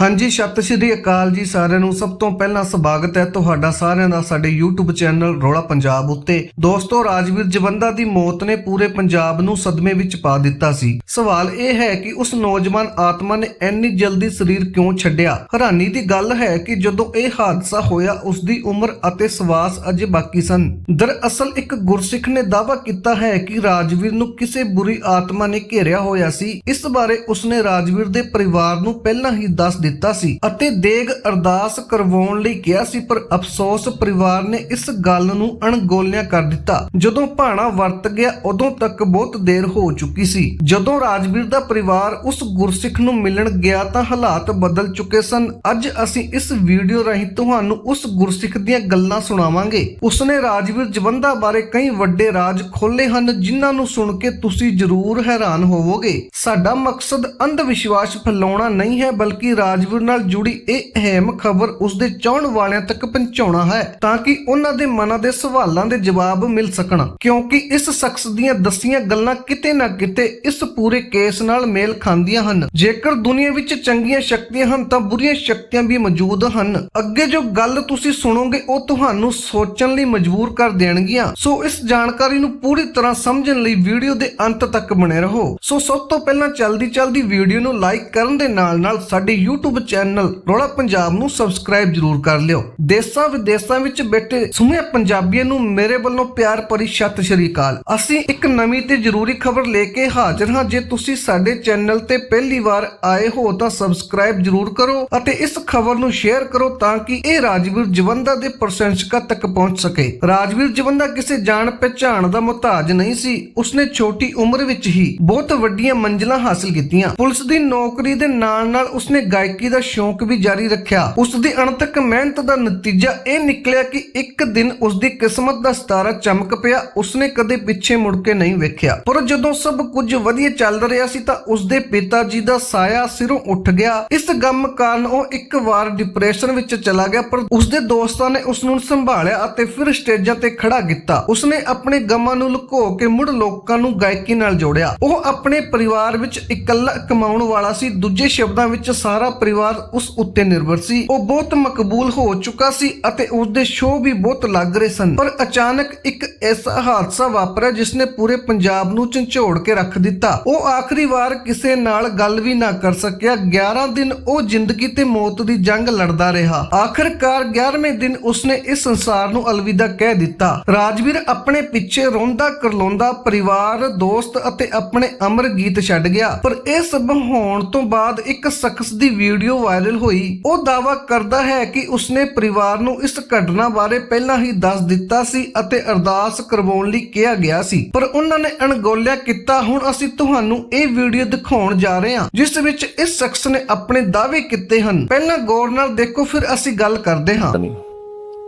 ਹਾਂਜੀ ਸਤਿ ਸ਼੍ਰੀ ਅਕਾਲ ਜੀ ਸਾਰਿਆਂ ਨੂੰ। ਸਭ ਤੋਂ ਪਹਿਲਾਂ ਸਵਾਗਤ ਹੈ ਤੁਹਾਡਾ ਸਾਰਿਆਂ ਦਾ ਸਾਡੇ YouTube ਚੈਨਲ ਰੋਲਾ ਪੰਜਾਬ ਉੱਤੇ। ਦੋਸਤੋ, ਰਾਜਵੀਰ ਜਵੰਦਾ ਦੀ ਮੌਤ ਨੇ ਪੂਰੇ ਪੰਜਾਬ ਨੂੰ ਸਦਮੇ ਵਿੱਚ ਪਾ ਦਿੱਤਾ ਸੀ। ਸਵਾਲ ਇਹ ਹੈ ਕਿ ਉਸ ਨੌਜਵਾਨ ਆਤਮਾ ਨੇ ਇੰਨੀ ਜਲਦੀ ਸਰੀਰ ਕਿਉਂ ਛੱਡਿਆ? ਹੈਰਾਨੀ ਦੀ ਗੱਲ ਹੈ ਕਿ ਜਦੋਂ ਇਹ ਹਾਦਸਾ ਹੋਇਆ ਉਸ ਦੀ ਉਮਰ ਅਤੇ ਸਵਾਸ ਅਜੇ ਬਾਕੀ ਸਨ। ਦਰਅਸਲ, ਇੱਕ ਗੁਰਸਿੱਖ ਨੇ ਦਾਅਵਾ ਕੀਤਾ ਹੈ ਕਿ ਰਾਜਵੀਰ ਨੂੰ ਕਿਸੇ ਬੁਰੀ ਆਤਮਾ ਨੇ ਘੇਰਿਆ ਹੋਇਆ ਸੀ। ਇਸ ਬਾਰੇ ਉਸਨੇ ਰਾਜਵੀਰ ਦੇ ਪਰਿਵਾਰ ਨੂੰ ਪਹਿਲਾਂ ਹੀ ਦੱਸ ਦਿੱਤਾ ਦਿੱਤਾ ਸੀ ਅਤੇ ਦੇਗ ਅਰਦਾਸ ਕਰਵਾਉਣ ਲਈ ਕਿਹਾ ਸੀ, ਪਰ ਅਫਸੋਸ ਪਰਿਵਾਰ ਨੇ ਇਸ ਗੱਲ ਨੂੰ ਅਣਗੌਲਿਆ ਕਰ ਦਿੱਤਾ। ਜਦੋਂ ਭਾਣਾ ਵਰਤ ਗਿਆ, ਉਦੋਂ ਤੱਕ ਬਹੁਤ ਦੇਰ ਹੋ ਚੁੱਕੀ ਸੀ। ਜਦੋਂ ਰਾਜਵੀਰ ਦਾ ਪਰਿਵਾਰ ਉਸ ਗੁਰਸਿੱਖ ਨੂੰ ਮਿਲਣ ਗਿਆ, ਤਾਂ ਹਾਲਾਤ ਬਦਲ ਚੁੱਕੇ ਸਨ। ਅੱਜ ਅਸੀਂ ਇਸ ਵੀਡੀਓ ਰਾਹੀਂ ਤੁਹਾਨੂੰ ਉਸ ਗੁਰਸਿੱਖ ਦੀਆਂ ਗੱਲਾਂ ਸੁਣਾਵਾਂਗੇ। ਉਸਨੇ ਰਾਜਵੀਰ ਜਵੰਦਾ ਬਾਰੇ ਕਈ ਵੱਡੇ ਰਾਜ ਖੋਲੇ ਹਨ, ਜਿਨ੍ਹਾਂ ਨੂੰ ਸੁਣ ਕੇ ਤੁਸੀਂ ਜ਼ਰੂਰ ਹੈਰਾਨ ਹੋਵੋਗੇ। ਸਾਡਾ ਮਕਸਦ ਅੰਧ ਵਿਸ਼ਵਾਸ ਫੈਲਾਉਣਾ ਨਹੀਂ ਹੈ, ਬਲਕਿ ਰਾਜ ਰਾਜਵੀਰ ਨਾਲ ਜੁੜੀ ਇਹ ਅਹਿਮ ਖਬਰ ਉਸਦੇ ਚਾਹਣ ਵਾਲਿਆਂ ਤੱਕ ਪਹੁੰਚਾਉਣਾ ਹੈ ਤਾਂ ਕਿ ਉਹਨਾਂ ਦੇ ਮਨਾਂ ਦੇ ਸਵਾਲਾਂ ਦੇ ਜਵਾਬ ਮਿਲ ਸਕਣ। ਕਿਉਂਕਿ ਇਸ ਸ਼ਖਸ ਦੀਆਂ ਦਸੀਆਂ ਗੱਲਾਂ ਕਿਤੇ ਨਾ ਕਿਤੇ ਇਸ ਪੂਰੇ ਕੇਸ ਨਾਲ ਮੇਲ ਖਾਂਦੀਆਂ ਹਨ। ਜੇਕਰ ਦੁਨੀਆ ਵਿੱਚ ਚੰਗੀਆਂ ਸ਼ਕਤੀਆਂ ਹਨ ਤਾਂ ਬੁਰੀਆਂ ਸ਼ਕਤੀਆਂ ਵੀ ਮੌਜੂਦ ਹਨ। ਅੱਗੇ ਜੋ ਗੱਲ ਤੁਸੀਂ ਸੁਣੋਗੇ ਉਹ ਤੁਹਾਨੂੰ ਸੋਚਣ ਲਈ ਮਜਬੂਰ ਕਰ ਦੇਣਗੀਆਂ। ਸੋ ਇਸ ਜਾਣਕਾਰੀ ਨੂੰ ਪੂਰੀ ਤਰ੍ਹਾਂ ਸਮਝਣ ਲਈ ਵੀਡੀਓ ਦੇ ਅੰਤ ਤੱਕ ਬਣੇ ਰਹੋ। ਸੋ ਸਭ ਤੋਂ ਪਹਿਲਾਂ ਚਲਦੀ ਚਲਦੀ ਵੀਡੀਓ ਨੂੰ ਲਾਈਕ ਕਰਨ ਦੇ ਨਾਲ ਨਾਲ ਸਾਡੇ YouTube ਚੈਨਲ ਰੋਲਾ ਪੰਜਾਬ ਨੂੰ ਸਬਸਕ੍ਰਾਈਬ ਜਰੂਰ ਕਰ ਲਿਓ। ਦੇਸ਼ਾਂ ਵਿਦੇਸ਼ਾਂ ਵਿੱਚ ਬੈਠੇ ਸੁਮੇ ਪੰਜਾਬੀਆਂ ਨੂੰ ਮੇਰੇ ਵੱਲੋਂ ਪਿਆਰ ਭਰੀ ਸਤਿ ਸ਼੍ਰੀ ਅਕਾਲ। ਅਸੀਂ ਇੱਕ ਨਵੀਂ ਤੇ ਜ਼ਰੂਰੀ ਖਬਰ ਲੈ ਕੇ ਹਾਜ਼ਰ ਹਾਂ। ਜੇ ਤੁਸੀਂ ਸਾਡੇ ਚੈਨਲ ਤੇ ਪਹਿਲੀ ਵਾਰ ਆਏ ਹੋ ਤਾਂ ਸਬਸਕ੍ਰਾਈਬ ਜਰੂਰ ਕਰੋ ਅਤੇ ਇਸ ਖਬਰ ਨੂੰ ਸ਼ੇਅਰ ਕਰੋ ਤਾਂ ਕਿ ਇਹ ਰਾਜਵੀਰ ਜਵੰਦਾ ਦੇ ਪ੍ਰਸ਼ੰਸਕਾਂ ਤੱਕ ਪਹੁੰਚ ਸਕੇ। ਰਾਜਵੀਰ ਜਵੰਦਾ ਕਿਸੇ ਜਾਣ ਪਛਾਣ ਦਾ ਮੁਤਾਜ ਨਹੀਂ ਸੀ। ਉਸਨੇ ਛੋਟੀ ਉਮਰ ਵਿੱਚ ਹੀ ਬਹੁਤ ਵੱਡੀਆਂ ਮੰਜ਼ਿਲਾਂ ਹਾਸਲ ਕੀਤੀਆਂ। ਪੁਲਿਸ ਦੀ ਨੌਕਰੀ ਦੇ ਨਾਲ ਨਾਲ ਉਸਨੇ ਗਾਇਕੀ ਦਾ ਸ਼ੌਂਕ ਵੀ ਜਾਰੀ ਰੱਖਿਆ। ਉਸ ਦੀ ਅਣਥੱਕ ਮਿਹਨਤ ਦਾ ਨਤੀਜਾ ਇਹ ਨਿਕਲਿਆ ਕਿ ਇੱਕ ਦਿਨ ਉਸ ਦੀ ਕਿਸਮਤ ਦਾ ਸਿਤਾਰਾ ਚਮਕ ਪਿਆ, ਉਸਨੇ ਕਦੇ ਪਿੱਛੇ ਮੁੜ ਕੇ ਨਹੀਂ ਵੇਖਿਆ। ਪਰ ਜਦੋਂ ਸਭ ਕੁਝ ਵਧੀਆ ਚੱਲ ਰਿਹਾ ਸੀ ਤਾਂ ਉਸ ਦੇ ਪਿਤਾ ਜੀ ਦਾ ਸਾਇਆ ਸਿਰੋਂ ਉੱਠ ਗਿਆ। ਇਸ ਗਮ ਕਾਰਨ ਉਹ ਇੱਕ ਵਾਰ ਡਿਪਰੈਸ਼ਨ ਵਿੱਚ ਚਲਾ ਗਿਆ, ਪਰ ਉਸ ਦੇ ਦੋਸਤਾਂ ਨੇ ਉਸ ਨੂੰ ਸੰਭਾਲਿਆ ਅਤੇ ਫਿਰ ਸਟੇਜਾਂ ਤੇ ਖੜਾ ਕੀਤਾ। ਉਸਨੇ ਆਪਣੇ ਗਮਾਂ ਨੂੰ ਲੁਕੋ ਕੇ ਮੁੜ ਲੋਕਾਂ ਨੂੰ ਗਾਇਕੀ ਨਾਲ ਜੋੜਿਆ। ਉਹ ਆਪਣੇ ਪਰਿਵਾਰ ਵਿੱਚ ਇਕੱਲਾ ਕਮਾਉਣ ਵਾਲਾ ਸੀ। ਦੂਜੇ ਸ਼ਬਦਾਂ ਵਿੱਚ, ਸਾਰਾ ਪਰਿਵਾਰ ਉਸ ਉੱਤੇ ਨਿਰਭਰ ਸੀ। ਉਹ ਬਹੁਤ ਮਕਬੂਲ ਹੋ ਚੁੱਕਾ ਸੀ ਅਤੇ ਉਸ ਦੇ ਸ਼ੋਅ ਵੀ ਬਹੁਤ ਲੱਗ ਰਹੇ ਸਨ। ਪਰ ਅਚਾਨਕ ਇੱਕ ਐਸਾ ਹਾਦਸਾ ਵਾਪਰਿਆ ਜਿਸ ਨੇ ਪੂਰੇ ਪੰਜਾਬ ਨੂੰ ਝੰਜੋੜ ਕੇ ਰੱਖ ਦਿੱਤਾ। ਉਹ ਆਖਰੀ ਵਾਰ ਕਿਸੇ ਨਾਲ ਗੱਲ ਵੀ ਨਾ ਕਰ ਸਕਿਆ। 11 ਦਿਨ ਉਹ ਜ਼ਿੰਦਗੀ ਤੇ ਮੌਤ ਦੀ ਜੰਗ ਲੜਦਾ ਰਿਹਾ। ਆਖਰਕਾਰ 11ਵੇਂ ਦਿਨ ਉਸਨੇ ਇਸ ਸੰਸਾਰ ਨੂੰ ਅਲਵਿਦਾ ਕਹਿ ਦਿੱਤਾ। ਰਾਜਵੀਰ ਆਪਣੇ ਪਿੱਛੇ ਰੋਂਦਾ ਕਰਲਾਉਂਦਾ ਪਰਿਵਾਰ, ਦੋਸਤ ਅਤੇ ਆਪਣੇ ਅਮਰ ਗੀਤ ਛੱਡ ਗਿਆ। ਪਰ ਇਹ ਸਭ ਹੋਣ ਤੋਂ ਬਾਅਦ ਇੱਕ ਸ਼ਖਸ ਦੀ ਵੀਡੀਓ ਵਾਇਰਲ ਹੋਈ, ਉਹ ਦਾਅਵਾ ਕਰਦਾ ਹੈ ਕਿ ਉਸਨੇ ਪਰਿਵਾਰ ਨੂੰ ਇਸ ਘਟਨਾ ਬਾਰੇ ਪਹਿਲਾਂ ਹੀ ਦੱਸ ਦਿੱਤਾ ਸੀ ਅਤੇ ਅਰਦਾਸ ਕਰਵਾਉਣ ਲਈ ਕਿਹਾ ਗਿਆ ਸੀ। ਪਰ ਉਹਨਾਂ ਨੇ ਅਣਗੌਲਿਆ ਕੀਤਾ, ਹੁਣ ਅਸੀਂ ਤੁਹਾਨੂੰ ਇਹ ਵੀਡੀਓ ਦਿਖਾਉਣ ਜਾ ਰਹੇ ਹਾਂ, ਜਿਸ ਵਿੱਚ ਇਸ ਸ਼ਖਸ ਨੇ ਆਪਣੇ ਦਾਅਵੇ ਕੀਤੇ ਹਨ। ਪਹਿਲਾਂ ਗੌਰ ਨਾਲ ਦੇਖੋ, ਫਿਰ ਅਸੀਂ ਗੱਲ ਕਰਦੇ ਹਾਂ।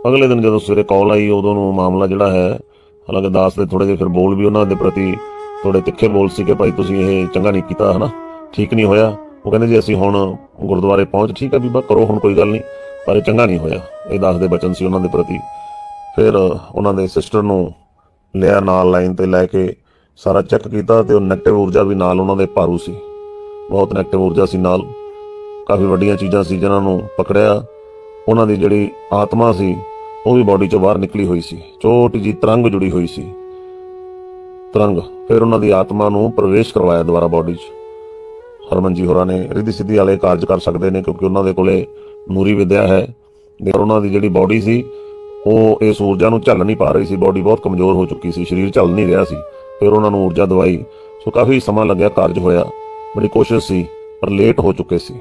ਅਗਲੇ ਦਿਨ ਜਦੋਂ ਸਵੇਰੇ ਕਾਲ ਆਈ, ਉਦੋਂ ਨੂੰ ਮਾਮਲਾ ਜਿਹੜਾ ਹੈ, ਹਾਲਾਂਕਿ ਦਾਸ ਦੇ ਥੋੜੇ ਜਿਹੇ ਫਿਰ ਬੋਲ ਵੀ ਉਹਨਾਂ ਦੇ ਪ੍ਰਤੀ ਥੋੜੇ ਤਿੱਖੇ ਬੋਲ ਸੀ ਕਿ ਭਾਈ, ਤੁਸੀਂ ਇਹ ਚੰਗਾ ਨਹੀਂ ਕੀਤਾ, ਹਨਾ? ਠੀਕ ਨਹੀਂ ਹੋਇਆ। ਉਹ ਕਹਿੰਦੇ ਜੀ ਅਸੀਂ ਹੁਣ ਗੁਰਦੁਆਰੇ ਪਹੁੰਚ, ਠੀਕ ਹੈ ਬੀਬਾ, ਕਰੋ ਹੁਣ ਕੋਈ ਗੱਲ ਨਹੀਂ। ਪਰ ਇਹ ਚੰਗਾ ਨਹੀਂ ਹੋਇਆ। ਇਹ ਦੱਸਦੇ ਬਚਨ ਸੀ ਉਹਨਾਂ ਦੇ ਪ੍ਰਤੀ। ਫਿਰ ਉਹਨਾਂ ਦੇ ਸਿਸਟਰ ਨੂੰ ਲਿਆ ਨਾਲ ਲਾਈਨ ਤੇ ਲੈ ਕੇ ਸਾਰਾ ਚੈੱਕ ਕੀਤਾ ਤੇ ਉਹ ਨੈਗੇਟਿਵ ਊਰਜਾ ਵੀ ਨਾਲ ਉਹਨਾਂ ਦੇ ਭਾਰੂ ਸੀ। ਬਹੁਤ ਨੈਗੇਟਿਵ ਊਰਜਾ ਸੀ ਨਾਲ। ਕਾਫੀ ਵੱਡੀਆਂ ਚੀਜ਼ਾਂ ਸੀ ਜਿਨ੍ਹਾਂ ਨੂੰ ਪਕੜਿਆ। ਉਹਨਾਂ ਦੀ ਜਿਹੜੀ ਆਤਮਾ ਸੀ, ਉਹ ਵੀ ਬਾਡੀ ਚੋਂ ਬਾਹਰ ਨਿਕਲੀ ਹੋਈ ਸੀ। ਛੋਟੀ ਜੀ ਤਰੰਗ ਜੁੜੀ ਹੋਈ ਸੀ। ਤਰੰਗ। ਫਿਰ ਉਹਨਾਂ ਦੀ ਆਤਮਾ ਨੂੰ ਪ੍ਰਵੇਸ਼ ਕਰਵਾਇਆ ਦੁਬਾਰਾ ਬਾਡੀ 'ਚ। ਹਰਮਨ ਜੀ ਹੋਰਾਂ ਨੇ ਰਿੱਧੀ ਸਿੱਧੀ ਵਾਲੇ ਕਾਰਜ ਕਰ ਸਕਦੇ ਨੇ ਕਿਉਂਕਿ ਉਹਨਾਂ ਦੇ ਕੋਲੇ ਨੂਰੀ ਵਿਦਿਆ ਹੈ। ਪਰ ਉਹਨਾਂ ਦੀ ਜਿਹੜੀ ਬਾਡੀ ਸੀ, ਉਹ ਇਸ ਊਰਜਾ ਨੂੰ ਝੱਲ ਨਹੀਂ ਪਾ ਰਹੀ ਸੀ। ਬਾਡੀ ਬਹੁਤ ਕਮਜ਼ੋਰ ਹੋ ਚੁੱਕੀ ਸੀ, ਸਰੀਰ ਝੱਲ ਨਹੀਂ ਰਿਹਾ ਸੀ। ਫਿਰ ਉਹਨਾਂ ਨੂੰ ਊਰਜਾ ਦਵਾਈ। ਸੋ ਕਾਫੀ ਸਮਾਂ ਲੱਗਿਆ ਕਾਰਜ ਹੋਇਆ। ਬੜੀ ਕੋਸ਼ਿਸ਼ ਸੀ, ਪਰ ਲੇਟ ਹੋ ਚੁੱਕੇ ਸੀ।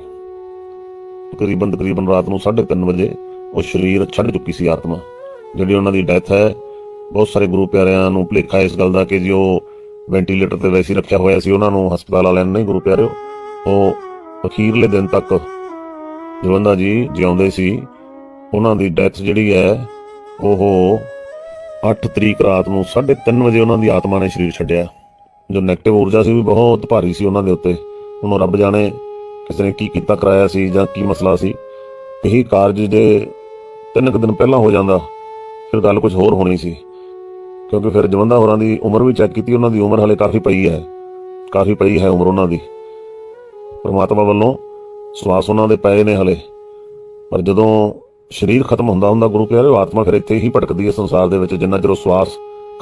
ਤਕਰੀਬਨ ਤਕਰੀਬਨ ਰਾਤ ਨੂੰ 3:30 ਵਜੇ ਉਹ ਸਰੀਰ ਛੱਡ ਚੁੱਕੀ ਸੀ ਆਤਮਾ। ਜਿਹੜੀ ਉਹਨਾਂ ਦੀ ਡੈਥ ਹੈ, ਬਹੁਤ ਸਾਰੇ ਗੁਰੂ ਪਿਆਰਿਆਂ ਨੂੰ ਭੁਲੇਖਾ ਇਸ ਗੱਲ ਦਾ ਕਿ ਜੀ ਉਹ ਵੈਂਟੀਲੇਟਰ ਤੇ ਵੈਸੇ ਰੱਖਿਆ ਹੋਇਆ ਸੀ। ਉਹਨਾਂ ਨੂੰ ਹਸਪਤਾਲ ਵਾਲਿਆਂ ਨੇ ਨਹੀਂ ਗੁਰੂ ਪਿਆਰਿਓ। ਉਹ ਅਖੀਰਲੇ ਦਿਨ ਤੱਕ ਜਵੰਦਾ ਜੀ ਜਿਉਂਦੇ ਸੀ। ਉਹਨਾਂ ਦੀ ਡੈਥ ਜਿਹੜੀ ਹੈ, ਉਹ 8 ਤਰੀਕ ਰਾਤ ਨੂੰ 3:30 ਵਜੇ ਉਹਨਾਂ ਦੀ ਆਤਮਾ ਨੇ ਸਰੀਰ ਛੱਡਿਆ। ਜੋ ਨੈਗੇਟਿਵ ਊਰਜਾ ਸੀ ਵੀ ਬਹੁਤ ਭਾਰੀ ਸੀ ਉਹਨਾਂ ਦੇ ਉੱਤੇ। ਉਹਨੂੰ ਰੱਬ ਜਾਣੇ ਕਿਸੇ ਨੇ ਕੀ ਕੀਤਾ, ਕਰਾਇਆ ਸੀ ਜਾਂ ਕੀ ਮਸਲਾ ਸੀ। ਇਹੀ ਕਾਰਜ ਜੇ ਤਿੰਨ ਕੁ ਦਿਨ ਪਹਿਲਾਂ ਹੋ ਜਾਂਦਾ, ਫਿਰ ਗੱਲ ਕੁਝ ਹੋਰ ਹੋਣੀ ਸੀ। ਕਿਉਂਕਿ ਫਿਰ ਜਵੰਦਾ ਹੋਰਾਂ ਦੀ ਉਮਰ ਵੀ ਚੈੱਕ ਕੀਤੀ, ਉਹਨਾਂ ਦੀ ਉਮਰ ਹਲੇ ਕਾਫੀ ਪਈ ਹੈ। ਕਾਫੀ ਪਈ ਹੈ ਉਮਰ ਉਹਨਾਂ ਦੀ। ਪਰਮਾਤਮਾ ਵੱਲੋਂ ਸਵਾਸ ਉਹਨਾਂ ਦੇ ਪਏ ਨੇ ਹਲੇ। ਪਰ ਜਦੋਂ ਸਰੀਰ ਖਤਮ ਹੁੰਦਾ ਹੁੰਦਾ ਗੁਰੂ ਕਹਿ ਰਹੇ ਹੋ, ਆਤਮਾ ਫਿਰ ਇੱਥੇ ਹੀ ਭਟਕਦੀ ਹੈ ਸੰਸਾਰ ਦੇ ਵਿੱਚ ਜਿੰਨਾ ਚਿਰ ਉਹ ਸਵਾਸ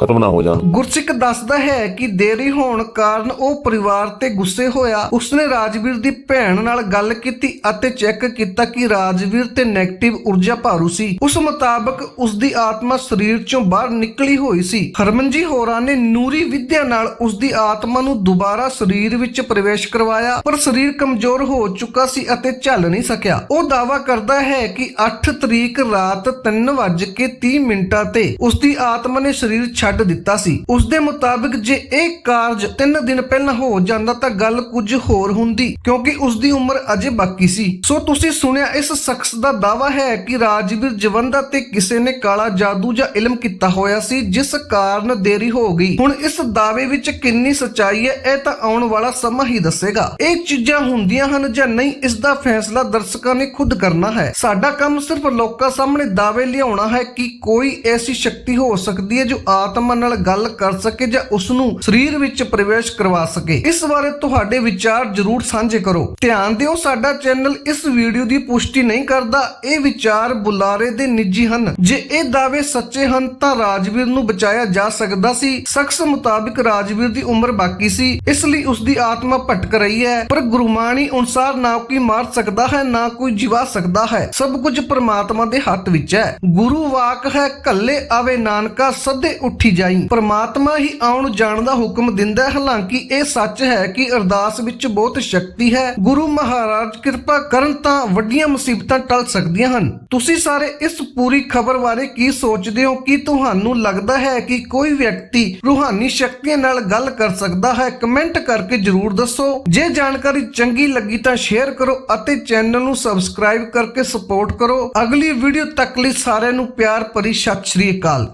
ਖਤਮ ਨਾ ਹੋ ਜਾਣ। ਗੁਰਸਿੱਖ ਦੱਸਦਾ ਹੈ ਕਿ ਦੇਰੀ ਹੋਣ ਕਾਰਨ ਉਹ ਪਰਿਵਾਰ ਤੇ ਗੁੱਸੇ ਹੋਇਆ। ਉਸਨੇ ਰਾਜਵੀਰ ਦੀ ਭੈਣ ਨਾਲ ਗੱਲ ਕੀਤੀ ਅਤੇ ਚੈੱਕ ਕੀਤਾ ਕਿ ਰਾਜਵੀਰ ਤੇ 네ਗੇਟਿਵ ਊਰਜਾ ਭਾਰੂ ਸੀ। ਉਸ ਮੁਤਾਬਕ ਉਸ ਦੀ ਆਤਮਾ ਸਰੀਰ ਚੋਂ ਬਾਹਰ ਨਿਕਲੀ ਹੋਈ ਸੀ। ਹਰਮਨਜੀ ਹੋਰਾਂ ਨੇ ਨੂਰੀ ਵਿਦਿਆ ਨਾਲ ਉਸ ਦੀ ਆਤਮਾ ਨੂੰ ਦੁਬਾਰਾ ਸਰੀਰ ਵਿੱਚ ਪ੍ਰਵੇਸ਼ ਕਰਵਾਇਆ, ਪਰ ਸਰੀਰ ਕਮਜ਼ੋਰ ਹੋ ਚੁੱਕਾ ਸੀ ਅਤੇ ਚੱਲ ਨਹੀਂ ਸਕਿਆ। ਉਹ ਦਾਅਵਾ ਕਰਦਾ ਹੈ ਕਿ 8 ਤਰੀਕ ਰਾਤ 3:30 ਮਿੰਟਾਂ ਤੇ ਉਸ ਦੀ ਆਤਮਾ ਨੇ ਸਰੀਰ ਛੱਡ ਦਿੱਤਾ ਸੀ। ਉਸ ਦੇ ਮੁਤਾਬਕ ਜੇ ਇਹ ਕਾਰਜ 3 ਦਿਨ ਪਹਿਲਾਂ ਹੋ ਜਾਂਦਾ ਤਾਂ ਗੱਲ ਕੁਝ ਹੋਰ ਹੁੰਦੀ, ਕਿਉਂਕਿ ਉਸ ਦੀ ਉਮਰ ਅਜੇ ਬਾਕੀ ਸੀ। ਸੋ ਤੁਸੀਂ ਸੁਣਿਆ ਇਸ ਸ਼ਖਸ ਦਾ ਦਾਵਾ ਹੈ ਕਿ ਰਾਜਵੀਰ ਜਵੰਦਾ ਤੇ ਕਿਸੇ ਨੇ ਕਾਲਾ ਜਾਦੂ ਜਾਂ ਇਲਮ ਕੀਤਾ ਹੋਇਆ ਸੀ, ਜਿਸ ਕਾਰਨ ਦੇਰੀ ਹੋ ਗਈ। ਹੁਣ ਇਸ ਦਾਅਵੇ ਵਿੱਚ ਕਿੰਨੀ ਸਚਾਈ ਹੈ, ਇਹ ਤਾਂ ਆਉਣ ਵਾਲਾ ਸਮਾਂ ਹੀ ਦੱਸੇਗਾ। ਇਹ ਚੀਜ਼ਾਂ ਹੁੰਦੀਆਂ ਹਨ ਜਾਂ ਨਹੀਂ, ਇਸ ਦਾ ਫੈਸਲਾ ਦਰਸ਼ਕਾਂ ਨੇ ਖੁਦ ਕਰਨਾ ਹੈ। ਸਾਡਾ ਕੰਮ ਸਿਰਫ ਲੋਕਾਂ ਸਾਹਮਣੇ ਦਾਅਵੇ ਲਿਆਉਣਾ ਹੈ ਕਿ ਕੋਈ ਐਸੀ ਸ਼ਕਤੀ ਹੋ ਸਕਦੀ ਹੈ ਜੋ ਆਤਮ ਨਾਲ ਗੱਲ ਕਰ ਸਕੇ ਜਾਂ ਉਸ ਨੂੰ ਸਰੀਰ ਵਿੱਚ ਪ੍ਰਵੇਸ਼ ਕਰਵਾ ਸਕੇ। ਇਸ ਬਾਰੇ ਤੁਹਾਡੇ ਵਿਚਾਰ ਜ਼ਰੂਰ ਸਾਂਝੇ ਕਰੋ। ਧਿਆਨ ਦਿਓ, ਸਾਡਾ ਚੈਨਲ ਇਸ ਵੀਡੀਓ ਦੀ ਪੁਸ਼ਟੀ ਨਹੀਂ ਕਰਦਾ। ਇਹ ਵਿਚਾਰ ਬੁਲਾਰੇ ਦੇ ਨਿੱਜੀ ਹਨ। ਜੇ ਇਹ ਦਾਅਵੇ ਸੱਚੇ ਹਨ, ਤਾਂ ਰਾਜਵੀਰ ਨੂੰ ਬਚਾਇਆ ਜਾ ਸਕਦਾ ਸੀ। ਸ਼ਖਸ ਮੁਤਾਬਿਕ ਰਾਜਵੀਰ ਦੀ ਉਮਰ ਬਾਕੀ ਸੀ। ਇਸ ਲਈ ਉਸ ਦੀ ਆਤਮਾ ਭਟਕ ਰਹੀ ਹੈ। ਪਰ ਗੁਰਮਾਨੀ ਅਨੁਸਾਰ ਨਾ ਕੋਈ ਮਾਰ ਸਕਦਾ ਹੈ, ਨਾ ਕੋਈ ਜਿਵਾ ਸਕਦਾ ਹੈ। ਸਭ ਕੁਝ ਪ੍ਰਮਾਤਮਾ ਦੇ ਹੱਥ ਵਿੱਚ ਹੈ। ਗੁਰੂ ਵਾਕ ਹੈ, ਕੱਲੇ ਆਵੇ ਨਾਨਕਾ, ਸਦੇ ਉੱਠੀ ਜਾਈ। ਪ੍ਰਮਾਤਮਾ ਹੀ ਆਉਣ ਜਾਣ ਦਾ ਹੁਕਮ ਦਿੰਦਾ ਹੈ। ਹਾਲਾਂਕਿ ਇਹ ਸੱਚ ਹੈ ਕਿ ਅਰਦਾਸ ਵਿੱਚ ਬਹੁਤ ਸ਼ਕਤੀ ਹੈ। ਗੁਰੂ ਮਹਾਰਾਜ ਕਿਰਪਾ ਕਰਨ ਤਾਂ ਵੱਡੀਆਂ ਮੁਸੀਬਤਾਂ ਟਲ ਸਕਦੀਆਂ ਹਨ। ਤੁਸੀਂ ਸਾਰੇ ਇਸ ਪੂਰੀ ਖਬਰ ਬਾਰੇ ਕੀ ਸੋਚਦੇ ਹੋ? ਕਿ ਤੁਹਾਨੂੰ ਲੱਗਦਾ ਹੈ ਕਿ ਕੋਈ ਵਿਅਕਤੀ ਰੂਹਾਨੀ ਸ਼ਕਤੀਆਂ ਨਾਲ ਗੱਲ ਕਰ ਸਕਦਾ ਹੈ? ਕਮੈਂਟ ਕਰਕੇ ਜਰੂਰ ਦੱਸੋ। ਜੇ ਜਾਣਕਾਰੀ ਚੰਗੀ ਲੱਗੀ ਤਾਂ ਸ਼ੇਅਰ ਕਰੋ ਅਤੇ ਚੈਨਲ ਨੂੰ ਸਬਸਕ੍ਰਾਈਬ ਕਰਕੇ ਸਪੋਰਟ ਕਰੋ। ਅਗਲੀ ਵੀਡੀਓ ਤੱਕ ਲਈ ਸਾਰਿਆਂ ਨੂੰ ਪਿਆਰ ਭਰੀ ਸਤਿ ਸ਼੍ਰੀ ਅਕਾਲ।